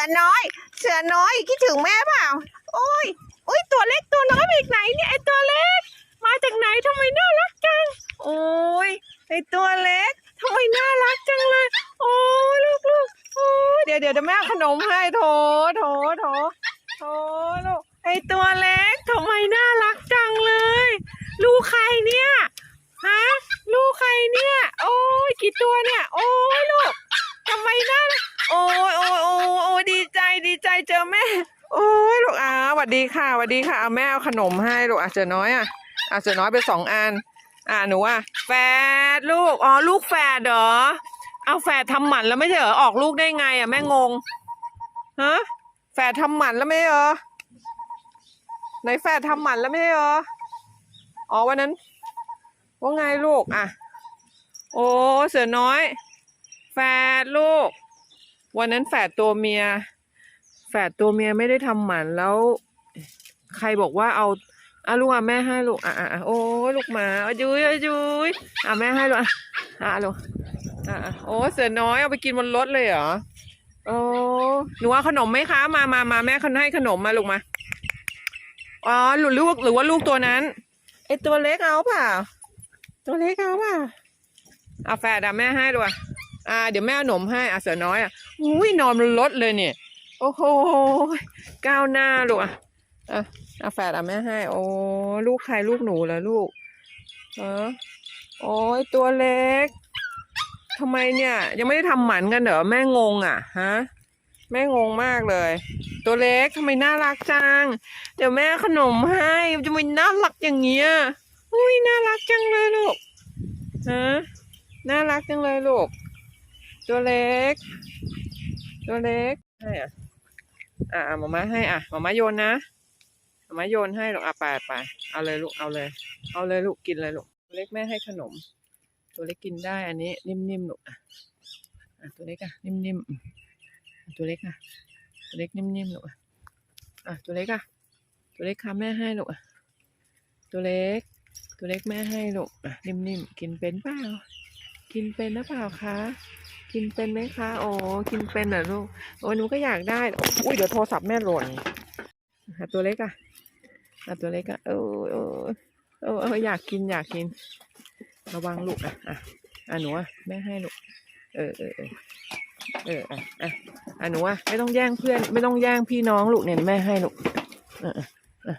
อน้อย เสือน้อยคิดถึงแม่เปล่า โอ้ยโอ้ยตัวเล็กตัวน้อยมาจากไหนเนี่ยไอตัวเล็ก มาจากไหนทำไมน่ารักจัง โอ้ยไอตัวเล็กทำไมน่ารักจังเลย โอ้ยลูกลูกโอ้ยเดี๋ยวเดี๋ยวเดี๋ยวแม่ขนมให้โถโถโถโถลูกไอตัวเล็กทำไมน่ารักจังเลย ลูกใครเนี่ยฮะลูกใครเนี่ย โอ้ยกี่ตัวเนี่ย โอ้ยลูกทำไมน่ารักโอ้ยโอ้ยโอ้ยโอ้ยดีใจดีใจเจอแม่ โอ้ยลูกอ่า สวัสดีค่ะสวัสดีค่ะเอาแม่เอาขนมให้ลูกอะเจอน้อยอะอะเจอน้อยไปสองอัน อ่าหนูอะแฝดลูกอ๋อลูกแฝดเหรอเอาแฝดทำหมันแล้วไม่ใช่เหรอออกลูกได้ไง อะแม่งงฮะแฝดทำหมันแล้วไม่เหรอไหนแฝดทำหมันแล้วไม่เหรออ๋อวันนั้นว่าไงลูกอะโอ้เสือน้อย แฝดลูก วันนั้นแฝดตัวเมียแฝดตัวเมียไม่ได้ทำหมันแล้ว ใครบอกว่าเอาอะลูกอะแม่ให้ลูกอะอะโอ้ยลูกหมาอะจุ้ยอะจุ้ยอะแม่ให้ลูกอะอะลูกอะโอ้เสือน้อยเอาไปกินบนรถเลยเหรอโอ้หนูเอาขนมไหมคะ มามามาแม่คนให้ขนมมาลูกมาอ๋อหรือลูกหรือว่าลูกตัวนั้นไอตัวเล็กเอาเปล่าตัวเล็กเอาเปล่าเอะแฝดอะแม่ให้ลูกอะอะเดี๋ยวแม่ขนมให้อะเสือน้อยอะอุ้ยนอนบนรถเลยเนี่ย โอ้โหก้าวหน้าลูกอะ อะเอาแฝดอะแม่ให้ โอ้ลูกใครลูกหนูเหรอลูกเออโอ้ยตัวเล็กทำไมเนี่ย ยังไม่ได้ทำหมันกันเหรอแม่งงอะฮะแม่งงมากเลย ตัวเล็กทำไมน่ารักจัง เดี๋ยวแม่ขนมให้จะไม่น่ารักอย่างเงี้ยอุ้ยน่ารักจังเลยลูกฮะน่ารักจังเลยลูก ตัวเล็ก ตัวเล็กให้อะอะหมาม่าให้อะหมาม่าโยนนะ มาม่าโยนให้ลูกอะไปไปเอาเลยลูกเอาเลย เอาเลยลูกกินเลยลูกตัวเล็กแม่ให้ขนม ตัวเล็กกินได้อันนี้ นิ่มๆลูกอะตัวเล็กอะนิ่มๆอืมตัวเล็กอะตัวเล็กนิ่มๆลูกอะอะตัวเล็กอะตัวเล็กค่ะแม่ให้ลูกอะตัวเล็ก ตัวเล็กแม่ให้ลูกอะนิ่มๆกินเป็นเปล่ากินเป็นหรือเปล่าคะกินเป็นไหมคะ โอ้กินเป็นเหรอลูก โอ้หนูก็อยากได้ อุ้ยเดี๋ยวโทรศัพท์แม่หล่นตัวเล็กอะ อะตัวเล็กอะเออเออเออเอออยากกินอยากกิน ระวังลูกอะอะอะหนูอะแม่ให้ลูกเออเออเออเอออะอะอะหนูอะไม่ต้องแย่งเพื่อน ไม่ต้องแย่งพี่น้องลูกเนี่ยแม่ให้ลูกเออเออ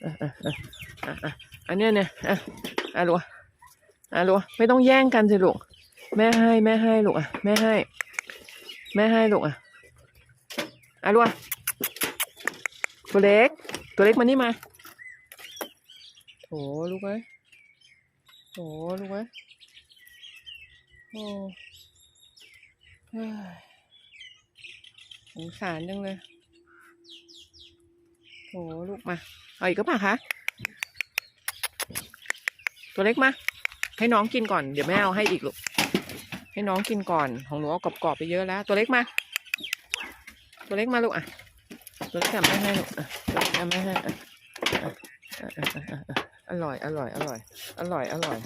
เออเออเอออะอะอันเนี้ยเนี่ยอะอะลูกอะอะลูกไม่ต้องแย่งกันสิลูกแม่ให้แม่ให้ลูกอะแม่ให้ แม่ให้ลูกอะอะลูกอะตัวเล็ก ตัวเล็กมานี่มาโถลูกเอ้ยโถลูกเอ้ยโอ้ยสงสารจังเลยโถลูกมา เอาอีกก็ป่ะคะ ตัวเล็กมา ให้น้องกินก่อน เดี๋ยวแม่เอาให้อีกลูก ให้น้องกินก่อน ของหนูเอากรอบๆไปเยอะแล้ว ตัวเล็กมา ตัวเล็กมาลูกอะ ตัวเล็กทำไม่ให้ลูกอะ เล็กทำไห้อะอร่อยอร่อยอร่อยอร่อยอร่อย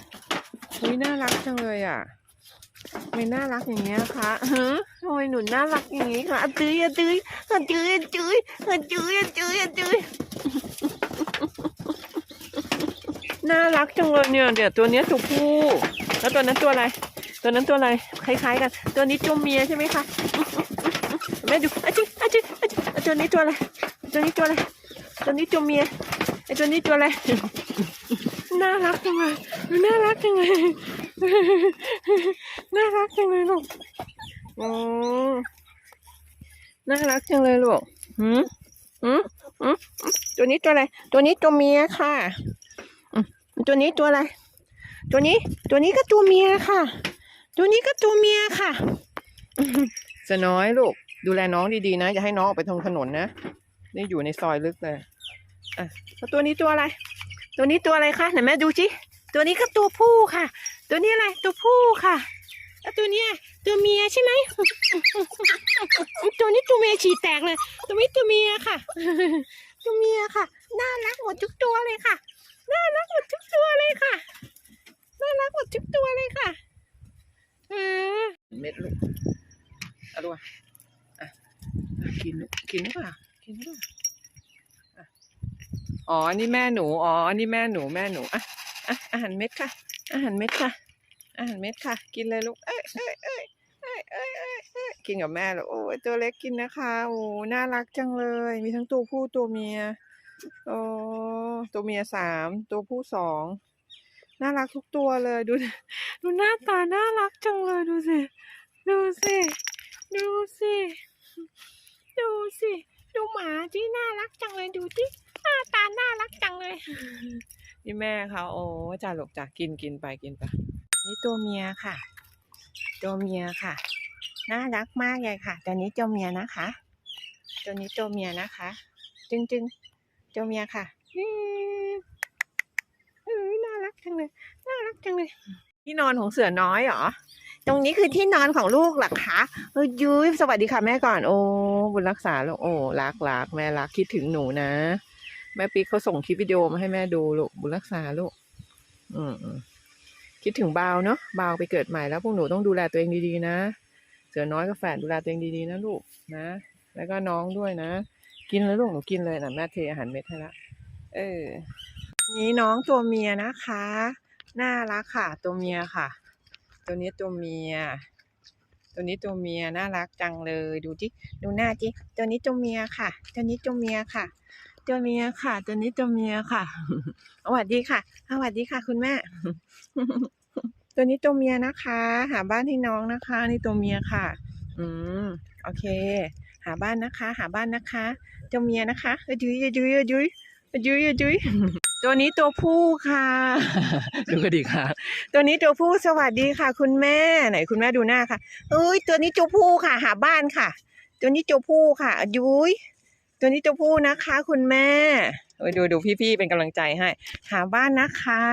อุ้ยน่ารักจังเลยอะไม่น่ารักอย่างเงี้ยคะฮะทำไมหนูน่ารักอย่างงี้คะอะตื้อะตื้อะตื้อะตื้อะตื้อะตื้อะตื้ยน่ารักจังเลยเนี่ยเดี๋ยวตัวเนี้ยตัวผู้แล้วตัวนั้นตัวอะไร ตัวนั้นตัวอะไรคล้ายๆกัน ตัวนี้ตัวเมียใช่ไหมคะแม่ดูอะจิอะจิอะจิอะตัวนี้ตัวอะไรตัวนี้ตัวอะไร ตัวนี้ตัวเมียไอตัวนี้ตัวอะไร น่ารักจังเลยน่ารักจังเลยน่ารักจังเลยลูกอ๋อน่ารักจังเลยลูกหืมหืมหืมตัวนี้ตัวอะไร ตัวนี้ตัวเมียค่ะอืมตัวนี้ตัวอะไร ตัวนี้ ตัวนี้ก็ตัวเมียค่ะ ตัวนี้ก็ตัวเมียค่ะจะน้อยลูก ดูแลน้องดีๆนะ อย่าให้น้องออกไปทางถนนนะ นี่อยู่ในซอยลึกเลย อะแล้วตัวนี้ตัวอะไร ตัวนี้ตัวอะไรคะไหนแม่ดูสิตัวนี้ก็ตัวผู้ค่ะ ตัวนี้อะไรตัวผู้ค่ะแล้วตัวเนี้ยตัวเมียใช่ไหมตัวนี้ตัวเมียฉี่แตกเลย ตัวนี้ตัวเมียค่ะ ตัวเมียค่ะ น่ารักหมดทุกตัวเลยค่ะ น่ารักหมดทุกตัวเลยค่ะ น่ารักหมดทุกตัวเลยค่ะเออเม็ดลูกอาดูอ่อะกินกินหรือเปล่ากินหรือเปล่า อ๋อ นี่แม่หนู อ๋อ นี่แม่หนู แม่หนู อะ อะ อาหารเม็ดค่ะ อาหารเม็ดค่ะ อาหารเม็ดค่ะ กินเลยลูก เอ้ยเอ้ยเอ้ยเอ้ยเอ้ยเอ้ยเอ้ยกินกับแม่เหรอโอ้ยตัวเล็กกินนะคะ โอ้ น่ารักจังเลย มีทั้งตัวผู้ตัวเมีย โอ้ ตัวเมียสาม ตัวผู้สอง น่ารักทุกตัวเลย ดู ดูหน้าตา น่ารักจังเลย ดูสิ ดูสิ ดูสิ ดูสิ ดูหมาที่น่ารักจังเลย ดูที่าตาน่ารักจังเลยนี่แม่เขาโอ้จ่าหลกจ่ากินกินไปกินไปนี่ตัวเมียค่ะ ตัวเมียค่ะ น่ารักมากเลยค่ะตัวนี้ตัวเมียนะคะ ตัวนี้ตัวเมียนะคะ จึงจึงตัวเมียค่ะเอ้ยน่ารักจังเลยน่ารักจังเลย ที่นอนของเสือน้อยเหรอตรงนี้คือที่นอนของลูกหรอคะเอ้ยยุ้ยสวัสดีค่ะแม่ก่อน โอ้บุญรักษาลูกโอ้รักรักแม่รักคิดถึงหนูนะ แม่ปิ๊กเขาส่งคลิปวิดีโอมาให้แม่ดูลูกบุญรักษาลูกอืมคิดถึงบาวเนาะบาวไปเกิดใหม่แล้วพวกหนูต้องดูแลตัวเองดีๆนะ เสือน้อยกับแฝดดูแลตัวเองดีๆนะลูกนะ แล้วก็น้องด้วยนะ กินเลยลูกหนูกินเลยนะแม่เทอาหารเม็ดให้ละเออ นี้น้องตัวเมียนะคะ น่ารักค่ะ ตัวเมียค่ะ ตัวนี้ตัวเมีย ตัวนี้ตัวเมียน่ารักจังเลย ดูจิดูหน้าจิตัวนี้ตัวเมียค่ะ ตัวนี้ตัวเมียค่ะ ตัวเมียค่ะ ตัวนี้ตัวเมียค่ะสวัสดีค่ะสวัสดีค่ะ คุณแม่ ตัวนี้ตัวเมียนะคะ หาบ้านให้น้องนะคะ นี่ตัวเมียค่ะ อืมโอเค หาบ้านนะคะ หาบ้านนะคะตัวเมียนะคะเอ้ยยุ้ยเอ้ยยุ้ยเอ้ยยุ้ยเอ้ยยุ้ยเอ้ยยุ้ยตัวนี้ตัวผู้ค่ะ ดูกระดิกค่ะ ตัวนี้ตัวผู้สวัสดีค่ะ คุณแม่ไหนคุณแม่ดูหน้าค่ะเอ้ยตัวนี้ตัวผู้ค่ะ หาบ้านค่ะ ตัวนี้ตัวผู้ค่ะยุ้ย ตัวนี้ตัวผู้นะคะคุณแม่ดูดูพี่ๆเป็นกำลังใจให้ หาบ้านนะคะ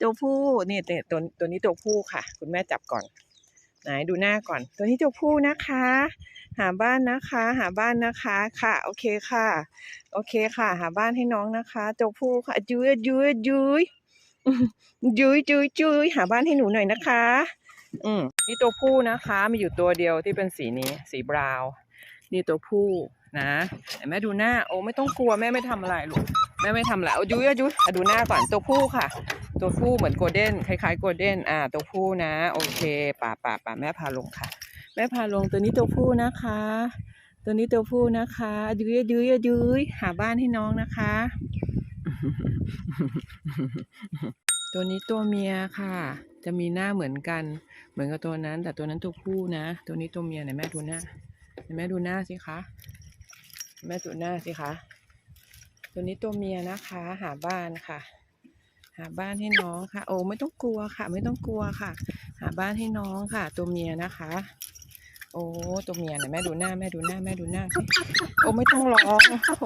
ตัวผู้นี่ตัวตัวตัวนี้ตัวผู้ค่ะ คุณแม่จับก่อนไหนดูหน้าก่อน ตัวนี้ตัวผู้นะคะ หาบ้านนะคะ หาบ้านนะคะค่ะ โอเคค่ะ โอเคค่ะ หาบ้านให้น้องนะคะตัวผู้ค่ะยุ้ยยุ้ยยุ้ยยุ้ยยุ้ยยุ้ยหาบ้านให้หนูหน่อยนะคะ อืมนี่ตัวผู้นะคะมีอยู่ตัวเดียวที่เป็นสีนี้ สีบราวน์นี่ตัวผู้ นะแม่ดูหน้าโอ้ไม่ต้องกลัวแม่ไม่ทำอะไรลูกแม่ไม่ทำอะไรเอายุ้ยเอายุ้ยอะดูหน้าก่อนตัวผู้ค่ะ ตัวผู้เหมือนโกลเด้นคล้ายๆโกลเด้นอ่า ตัวผู้นะ โอเคป่าป่าป่าแม่พาลงค่ะ แม่พาลงตัวนี้ตัวผู้นะคะ ตัวนี้ตัวผู้นะคะยุ้ยยุ้ยยุ้ยหาบ้านให้น้องนะคะ ตัวนี้ตัวเมียค่ะ จะมีหน้าเหมือนกัน เหมือนกับตัวนั้น แต่ตัวนั้นตัวผู้นะ ตัวนี้ตัวเมียไหนแม่ดูหน้าไหนแม่ดูหน้าสิคะ แม่ดูหน้าสิคะตัวนี้ตัวเมียนะคะ หาบ้านค่ะ หาบ้านให้น้องค่ะ โอ้ไม่ต้องกลัวค่ะ ไม่ต้องกลัวค่ะ หาบ้านให้น้องค่ะ ตัวเมียนะคะ โอ้ตัวเมียไหนแม่ดูหน้าแม่ดูหน้าแม่ดูหน้าโอ้ไม่ต้องร้องโอ้โห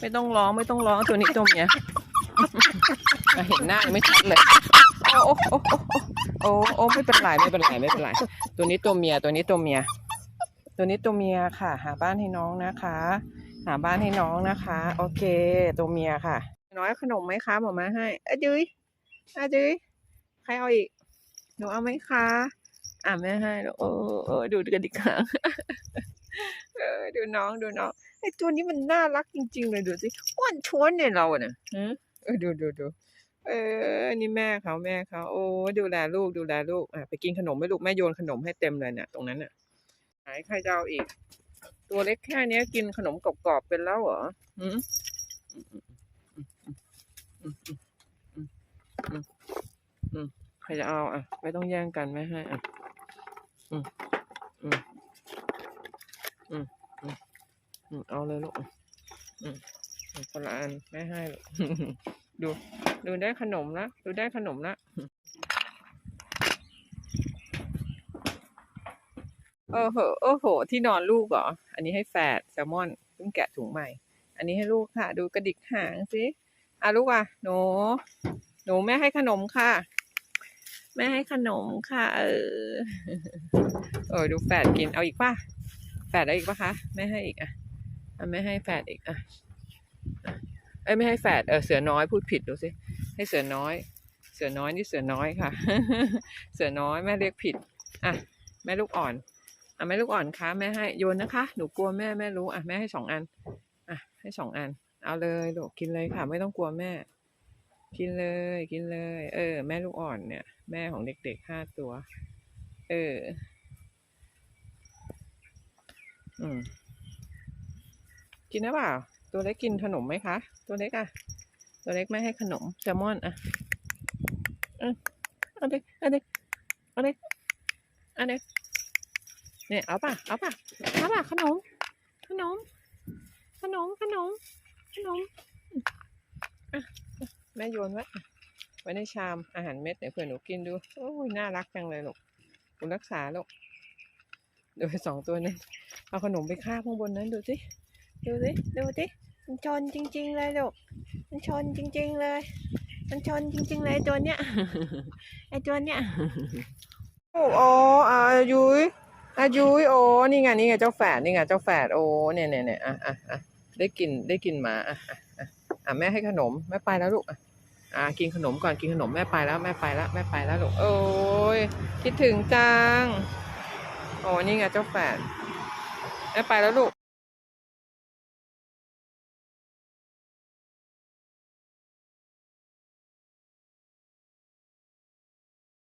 ไม่ต้องร้องไม่ต้องร้องตัวนี้ตัวเมียเห็นหน้าไม่ชัดเลยโอ้โอ้โอ้โอ้โอ้โอ้ไม่เป็นไรไม่เป็นไรไม่เป็นไรตัวนี้ตัวเมียตัวนี้ตัวเมีย ตัวนี้ตัวเมียค่ะ หาบ้านให้น้องนะคะ หาบ้านให้น้องนะคะ โอเค ตัวเมียค่ะ น้อยขนมไหมคะหมอมาให้อะจุ้ยอะจุ้ยใครเอาอีกหนูเอาไหมคะอะแม่ให้แล้วโอ้โอ้ดูกันดิกหางเออดูน้องดูน้องไอตัวนี้มันน่ารักจริง ๆ เลยดูสิอ้วนท้วนเนี่ยเราเนี่ยฮะเออดูดูดูเออ นี่แม่เขาแม่เขาโอ้ดูแลลูกดูแลลูกอะไปกินขนมไหม่ลูกแม่โยนขนมให้เต็มเลยเนี่ยตรงนั้นน่ะหายใครจะเอาอีก ตัวเล็กแค่เนี้ยกินขนมกรอบๆเป็นแล้วเหรออืมอืมอืมอืมอืมใครจะเอาอะ ไม่ต้องแย่งกันไม่ให้อะอืมอืมอืมอืมเอาเลยลูกอืมคนละอันไม่ให้หรอกดู ดูได้ขนมละ ดูได้ขนมละ โอ้โหโอ้โห ที่นอนลูกเหรอ อันนี้ให้แฝดแซลมอนเพิ่งแกะถุงใหม่ อันนี้ให้ลูกค่ะ ดูกระดิกหางสิอะลูกอะหนูหนูแม่ให้ขนมค่ะ แม่ให้ขนมค่ะ เออเออดูแฝดกินเอาอีกป่ะแฝดเอาอีกป่ะคะแม่ให้อีกอะอะแม่ให้แฝดอีกอะเอ้ยไม่ให้แฝดเออเสือน้อยพูดผิดดูสิให้เสือน้อย เสือน้อยนี่เสือน้อยค่ะ เสือน้อยแม่เรียกผิดอะแม่ลูกอ่อน อะแม่ลูกอ่อนคะแม่ให้โยนนะคะ หนูกลัวแม่แม่รู้อะแม่ให้สองอันอะให้สองอัน เอาเลยลูกกินเลยค่ะ ไม่ต้องกลัวแม่ กินเลยกินเลย เออ แม่ลูกอ่อนเนี่ย แม่ของเด็กๆห้าตัว เออ อืมกินนะเปล่า ตัวเล็กกินขนมไหมคะ ตัวเล็กอะ ตัวเล็กไม่ให้ขนมแซลมอนอะเออเอาเด็กเอาเด็กเอาเด็กเอาเด็ก เนี่ยเอาป่ะเอาป่ะเอาป่ะขนม ขนม ขนม ขนม ขนมอะแม่โยนไว้ไว้ในชามอาหารเม็ดเดี๋ยวเผื่อหนูกินดูโอ้ยน่ารักจังเลยลูกคุณรักษาลูกโดูไอ้สองตัวนั้นเอาขนมไปคาบข้างบนนั้นดูสิดูสิดูสิมันชนจริง ๆ เลยลูกมันชนจริง ๆ เลย มันชนจริง ๆ เลยไอ้ตัวเนี้ยไอตัวเนี้ยโอ้โอ้อายุย อายุยโอ้นี่ไงนี่ไงเจ้าแฝดนี่ไงเจ้าแฝดโอ้เนี่ยเนี่ยเนี่ยอะอะอะได้กินได้กินหมาอะอะอะอะแม่ให้ขนมแม่ไปแล้วลูกอะอะกินขนมก่อนกินขนมแม่ไปแล้วแม่ไปแล้วแม่ไปแล้วลูกโอ้ยคิดถึงจังโอ้นี่ไงเจ้าแฝดแม่ไปแล้วลูก